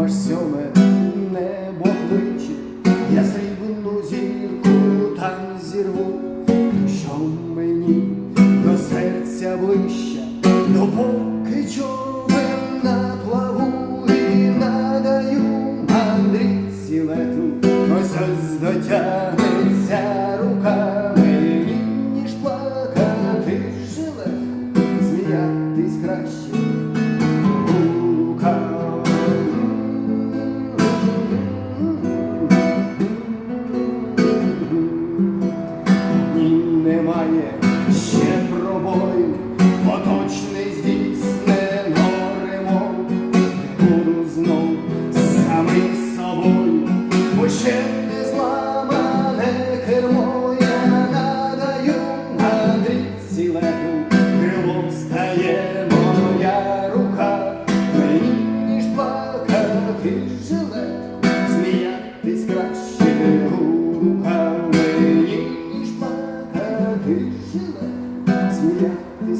аж сьоме небо кличе, я срібну зірку там зірву, що мені до серця ближче, допоки човен на плаву і надаю. Мандрівці лету, ось ось дотягнеться руками, ніж плакати жилетку, сміятись краще. Немає ще пробою, поточний здійснено ремонт. Буду знов самим собою, бо ще не зламане кермо, я надаю лету, крилом стає моя рука, мені ніж жилетку, руками, ніж